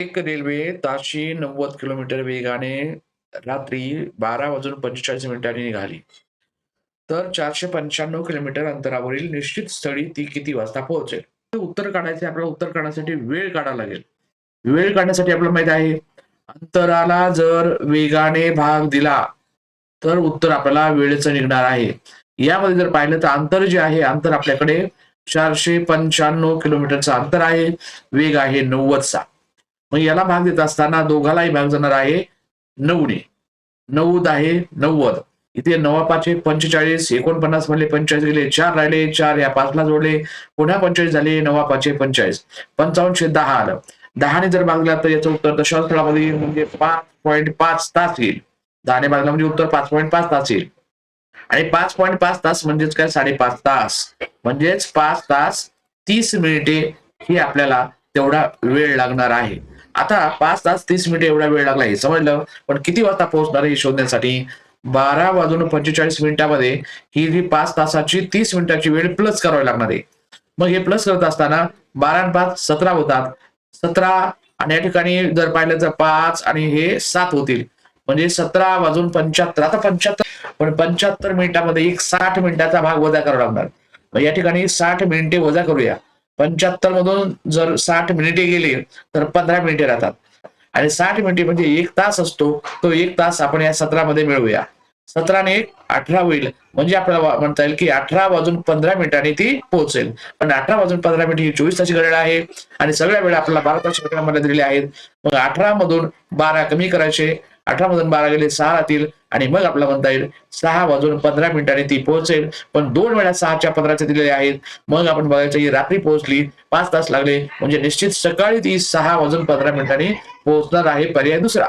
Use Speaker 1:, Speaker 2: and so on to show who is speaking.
Speaker 1: एक रेल्वे ताशी नव्वद किलोमीटर वेगाने रात्री बारा वाजून पंचेचाळीस मिनिटांनी निघाली. तर चारशे पंच्याण्णव किलोमीटर अंतरावरील निश्चित स्थळी ती किती वाजता पोहोचेल? उत्तर काढायचे आपल्याला उत्तर काढण्यासाठी वेळ काढावा लागेल. वेळ काढण्यासाठी आपल्याला माहीत आहे अंतराला जर वेगाने भाग दिला तर उत्तर आपल्याला वेळेचं निघणार आहे. यामध्ये जर पाहिलं तर अंतर जे आहे अंतर आपल्याकडे चारशे पंच्याण्णव किलोमीटरचं अंतर आहे. वेग आहे नव्वदचा. मग याला भाग देत असताना दोघालाही भाग जाणार आहे नऊने. नऊद आहे नव्वद. इथे नवा पाचशे पंचेचाळीस एकोणपन्नास म्हणले पंचेचाळीस गेले चार राहिले चार या पाचला जोडले पुन्हा पंचेचाळीस झाले नवा पाचशे पंचेचाळीस. पंचावन्नशे दहा आलं. दहाने जर भागला तर याचं उत्तर दशांश स्थळामध्ये येईल म्हणजे पाच पॉईंट पाच तास येईल. दहाने भागला म्हणजे उत्तर पाच पॉईंट पाच तास येईल. आणि पाच पॉईंट पाच तास म्हणजेच काय? साडेपाच तास. म्हणजेच पाच तास तीस मिनिटे ही आपल्याला तेवढा वेळ लागणार आहे. आता पाच तास तीस मिनिट एवढा वेळ लागला हे समजलं. पण किती वाजता पोहोचणार आहे हे शोधण्यासाठी? बारा वाजून पंचेचाळीस मिनिटांमध्ये ही जी पाच तासाची तीस मिनिटाची वेळ प्लस करावी लागणार आहे. मग हे प्लस करत असताना बारा आणि पाच सतरा होतात. सतरा आणि या ठिकाणी जर पाहिलं तर पाच आणि हे सात होतील. म्हणजे सतरा वाजून पंच्याहत्तर आता पंच्याहत्तर पण पंच्याहत्तर मिनिटामध्ये एक साठ मिनिटाचा भाग वजा करावा लागणार. मग या ठिकाणी साठ मिनिटे वजा करूया. पंच्याहत्तर मधून जर साठ मिनिटे गेले तर पंधरा मिनिटे राहतात. आणि साठ मिनिटे म्हणजे एक तास असतो तो एक तास आपण या सत्रामध्ये मिळवूया. सतराने एक अठरा होईल म्हणजे आपल्याला म्हणता येईल की अठरा वाजून पंधरा मिनिटांनी ती पोहोचेल. पण अठरा वाजून पंधरा मिनिट ही चोवीस ताची घड्याळ आहे. आणि सगळ्या वेळा आपल्याला बारा तास घड्याळामध्ये दिलेल्या आहेत. मग अठरा मधून बारा कमी करायचे. अठरा मधून बारा गेले सहा राहतील. आणि मग आपला म्हणता येईल सहा वाजून पंधरा मिनिटांनी ती पोहोचेल. पण दोन वेळा सहाच्या पंधराच्या दिलेले आहेत. मग आपण बघायचं ही रात्री पोहोचली पाच तास लागले. म्हणजे निश्चित सकाळी ती सहा वाजून पंधरा मिनिटांनी पोहोचणार आहे पर्याय दुसरा.